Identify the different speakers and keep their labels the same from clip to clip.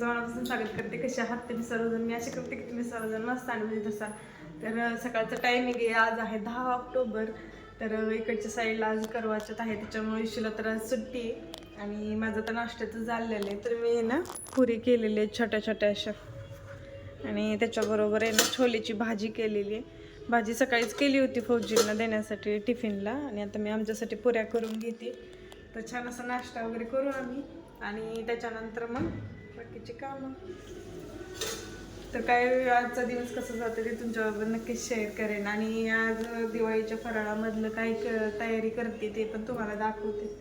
Speaker 1: कसे आहात तुम्ही सर्वजण? मी असे करते की तुम्ही सर्वजण मस्त आणि म्हणजे तसा तर सकाळचं टायमिंग आहे. आज आहे दहा ऑक्टोबर. तर इकडच्या साईडला आज करवाचत आहे. त्याच्यामुळे इशूला तर आज सुट्टी आहे. आणि माझं तर नाश्त्याचं झालेलं आहे. तर मी आहे ना पुरी केलेली आहे छोट्या छोट्या अशा. आणि त्याच्याबरोबर आहे ना छोलेची भाजी केलेली आहे. भाजी सकाळीच केली होती फौजींना देण्यासाठी टिफिनला. आणि आता मी आमच्यासाठी पुऱ्या करून घेते. तर छान असा नाश्ता वगैरे करू आम्ही. आणि त्याच्यानंतर मग बाकीचे कामं. तर काय आजचा दिवस कसा जातो ते तुमच्याबरोबर नक्कीच शेअर करेन. आणि आज दिवाळीच्या फराळामधलं काय तयारी करते ते पण तुम्हाला दाखवते.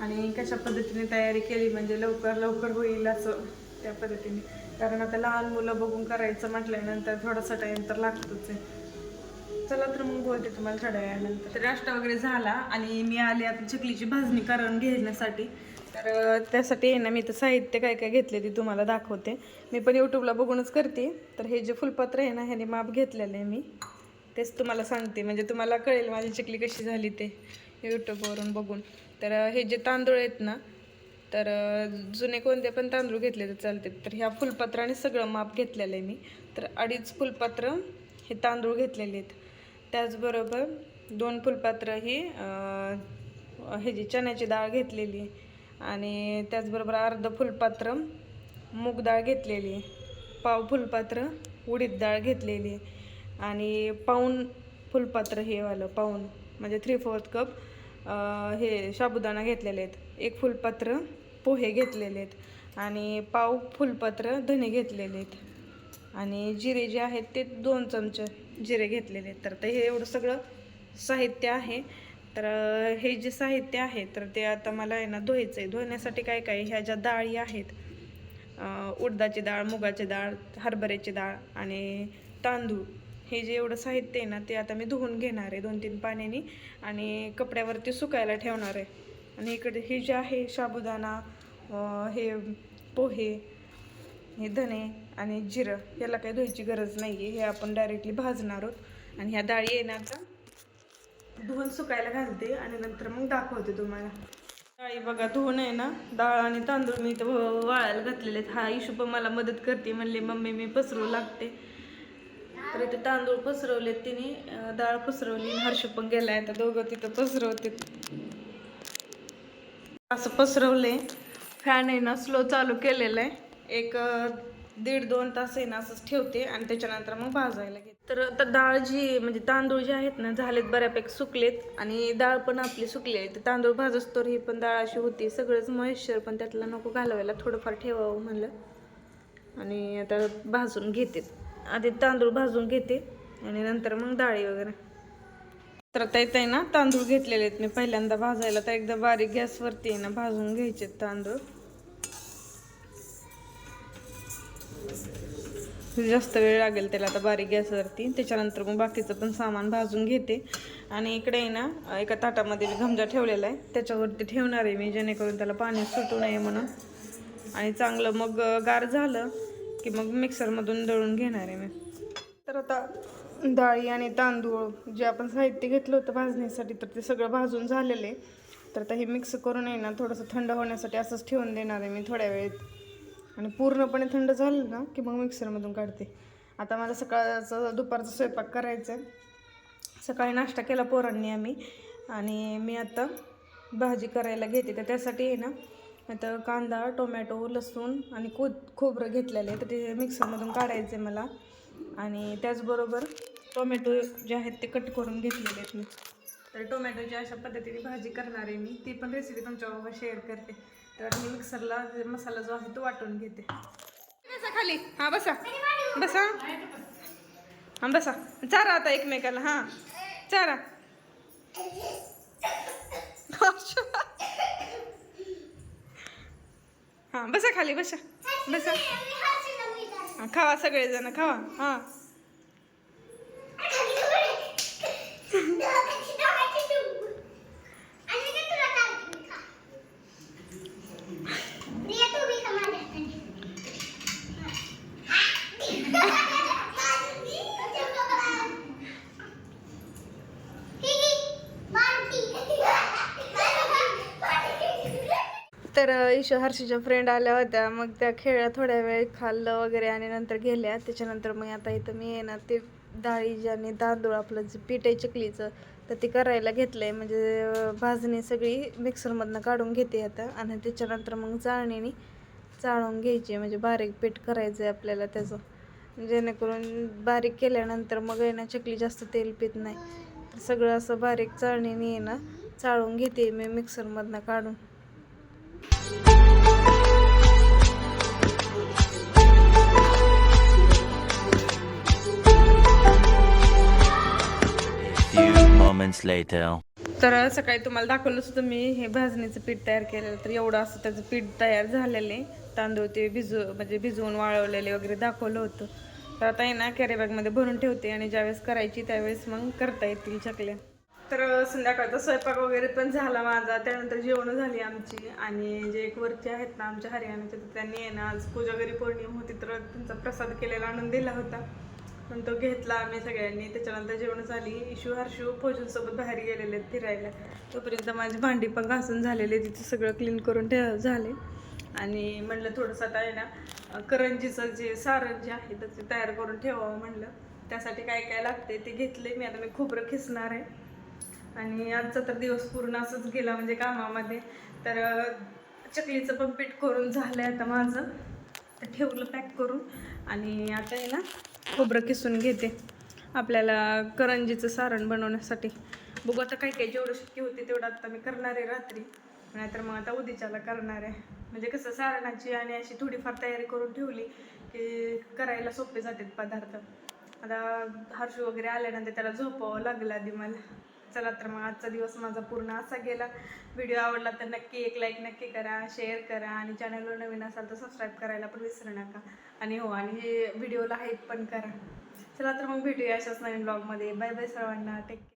Speaker 1: आणि कशा पद्धतीने तयारी केली म्हणजे लवकर लवकर होईल असं त्या पद्धतीने. कारण आता लहान मुलं बघून करायचं म्हटल्यानंतर थोडासा टाईम तर लागतोच आहे. चला तर मग बोलते तुम्हाला थोड्या वेळानंतर. नाश्ता वगैरे झाला आणि मी आले आता चकलीची भाजणी करून घेण्यासाठी. तर त्यासाठी ना मी तर साहित्य काय काय घेतले ते तुम्हाला दाखवते. मी पण यूट्यूबला बघूनच करते. तर हे जे फुलपत्र आहे ना ह्याने माप घेतलेलं आहे मी. तेच तुम्हाला सांगते. म्हणजे तुम्हाला कळेल माझी चिकली कशी झाली ते यूट्यूबवरून बघून. तर हे जे तांदूळ आहेत ना तर जुने कोणते पण तांदूळ घेतले तर चालते. तर ह्या फुलपत्राने सगळं माप घेतलेलं आहे मी. तर अडीच फुलपात्र हे तांदूळ घेतलेले आहेत. त्याचबरोबर दोन फुलपात्र ही ह्याची हे जी चण्याची डाळ घेतलेली आहे आणि त्याचबरोबर अर्ध फुलपात्र मूग डाळ घेतलेली पाव फुलपात्र उडीद डाळ घेतलेली आणि पाऊण फुलपात्र हे वालं पाऊन म्हणजे थ्री फोर्थ कप हे साबुदाणा घेतलेले आहेत. एक फुलपात्र पोहे घेतलेले आहेत आणि पाव फुलपात्र धने घेतलेले आहेत. आणि जिरे जे आहेत ते दोन चमचे जिरे घेतलेले आहेत. तर ते हे एवढं सगळं साहित्य आहे. तर हे जे साहित्य आहे तर ते आता मला आहे ना धुवायचं आहे धुण्यासाठी काय काय? ह्या ज्या डाळी आहेत उडदाची डाळ मुगाची डाळ हरभऱ्याची डाळ आणि तांदूळ हे जे एवढं साहित्य आहे ना ते आता मी धुवून घेणार आहे दोन तीन पाण्याने आणि कपड्यावरती सुकायला ठेवणार आहे. आणि इकडे हे जे आहे साबुदाणा हे पोहे हे धने आणि जिरं याला काही धुवायची गरज नाही आहे हे आपण डायरेक्टली भाजणार आहोत. आणि ह्या डाळी येणार आता धुवून सुकायला घालते आणि नंतर मग दाखवते तुम्हाला. डाळी बघा धुवून आहे ना डाळ आणि तांदूळ मी इथं व- वाळायला घातलेले आहेत. हा इशू पण मला मदत करते म्हणले मम्मी मी पसरू लागते. तर इथे तांदूळ पसरवलेत तिने डाळ पसरवली हर्ष पण गेलाय. तर दोघं तिथं पसरवते असं पसरवले फॅन आहे ना स्लो चालू केलेलं आहे. एक दीड दोन तास आहे ना असंच ठेवते आणि त्याच्यानंतर मग भाजायला घेते. तर आता डाळ जी म्हणजे तांदूळ जे आहेत ना झालेत बऱ्यापैकी सुकलेत आणि डाळ पण आपली सुकली आहे. तर तांदूळ भाजस तर ही पण डाळ अशी होती. सगळंच मॉइश्चर पण त्यातला नको घालवायला थोडंफार ठेवावं म्हणलं. आणि आता भाजून घेते. आधी तांदूळ भाजून घेते आणि नंतर मग डाळी वगैरे. तर आता येत आहे ना तांदूळ घेतलेले आहेत मी. पहिल्यांदा भाजायला तर एकदा बारीक गॅसवरती आहे ना भाजून घ्यायचे तांदूळ. जास्त वेळ लागेल त्याला आता बारीक गॅसवरती. त्याच्यानंतर मग बाकीचं पण सामान भाजून घेते. आणि इकडे आहे ना एका ताटामध्ये मी घमजा ठेवलेला आहे. त्याच्यावरती ठेवणार आहे मी जेणेकरून त्याला पाणी सुटू नये म्हणून. आणि चांगलं मग गार झालं की मग मिक्सरमधून दळून घेणार आहे मी. तर आता डाळी आणि तांदूळ जे आपण साहित्य घेतलं होतं भाजण्यासाठी तर ते सगळं भाजून झालेलं आहे. तर आता हे मिक्स करून आहे ना थोडंसं थंड होण्यासाठी असंच ठेवून देणार आहे मी थोड्या वेळेत. आणि पूर्णपणे थंड झालं ना की मग मिक्सरमधून काढते. आता मला सकाळचं दुपारचा स्वयंपाक करायचा आहे सकाळी नाश्ता केला पोरांनी आम्ही. आणि मी आता भाजी करायला घेते. तर त्यासाठी आहे ना आता कांदा टोमॅटो लसूण आणि को खोबरं घेतलेलं आहे. तर ते मिक्सरमधून काढायचं आहे मला. आणि त्याचबरोबर टोमॅटो जे आहेत ते कट करून घेतलेले आहेत मी. तर टोमॅटोची अशा पद्धतीने भाजी करणार आहे मी. ती पण रेसिपी तुमच्याबरोबर शेअर करते. तर मी मिक्सरला जे मसाला जो आहे तो वाटून घेते. बसा खाली. हां बसा. बसा. हां बसा. चारा आता एकमेकाला हां. चारा. हां बसा खाली बसा. बसा. खावा सगळेजण खावा. हां. तर ईश हर्षीच्या फ्रेंड आल्या होत्या. मग त्या खेळ थोड्या वेळ खाल्लं वगैरे आणि नंतर गेल्या. त्याच्यानंतर मग आता इथं मी आहे ना ते डाळी आणि तांदूळ आपलं जे पीठ आहे चकलीचं तर ते करायला घेतलं आहे म्हणजे भाजणी सगळी मिक्सरमधनं काढून घेते आता. आणि त्याच्यानंतर मग चाळणीने चाळून घ्यायची. म्हणजे बारीक पीठ करायचं आहे आपल्याला त्याचं. जेणेकरून बारीक केल्यानंतर मग आहे ना चकली जास्त तेल पित नाही. सगळं असं बारीक चाळणीने आहे ना चाळून घेते मी मिक्सरमधनं काढून.
Speaker 2: Moments later.
Speaker 1: तर सकाळी तुम्हाला दाखवलं होतं मी हे भाजणीचं पीठ तयार केलेलं. तर एवढं असं त्याचं पीठ तयार झालेलं आहे. तांदूळ ते भिजू म्हणजे भिजवून वाळवलेले वगैरे दाखवलं होतं. तर आता आहे ना कॅरीबॅगमध्ये भरून ठेवते आणि ज्यावेळेस करायची त्यावेळेस मग करता येतील चकल्या. तर संध्याकाळचा स्वयंपाक वगैरे पण झाला माझा. त्यानंतर जेवण झाली आमची आणि जे एक वरती आहेत ना आमच्या हरियाणाच्या तर त्यांनी आहे ना आज कोजागरी पौर्णिमा होती तर त्यांचा प्रसाद केलेला आणून दिला होता. पण तो घेतला आम्ही सगळ्यांनी. त्याच्यानंतर जेवण झाली. इशू हर्षू फौजूंसोबत बाहेर गेलेले आहेत फिरायला. तोपर्यंत माझी भांडी पण घासून झालेली तिथे सगळं क्लीन करून ठेव झाले. आणि म्हणलं थोडंसं आता आहे ना करंजीचं जे सारण जे आहे तर ते तयार करून ठेवावं म्हणलं. त्यासाठी काय काय लागते ते घेतले मी. आता मी खोबरं खिसणार आहे. आणि आजचा तर दिवस पूर्ण असंच गेला म्हणजे कामामध्ये. तर चकलीचं पण पीठ करून झालं आहे आता माझं. तर ठेवलं पॅक करून. आणि आता आहे ना खोबरं किसून घेते. आपल्याला करंजीचं सारण बनवण्यासाठी. बघू आता काय काय जेवढं शक्य होते तेवढं आता मी करणार आहे रात्री. नाहीतर मग आता उद्याच्याला करणार आहे. म्हणजे कसं सारणाची आणि अशी थोडीफार तयारी करून ठेवली की करायला सोपे जातात पदार्थ. आता हर्षू वगैरे आल्यानंतर त्याला झोपावं लागलं आधी मला. चला तर मग आजचा दिवस माझा पूर्ण असा गेला. व्हिडिओ आवडला तर नक्की एक लाईक नक्की करा शेअर करा आणि चॅनलवर नवीन असाल तर सबस्क्राईब करायला पण विसरू नका. आणि हो आणि हे व्हिडिओला हाईप पण करा. चला तर मग भेटूया अशाच नवीन ब्लॉगमध्ये बाय बाय सर्वांना. टेक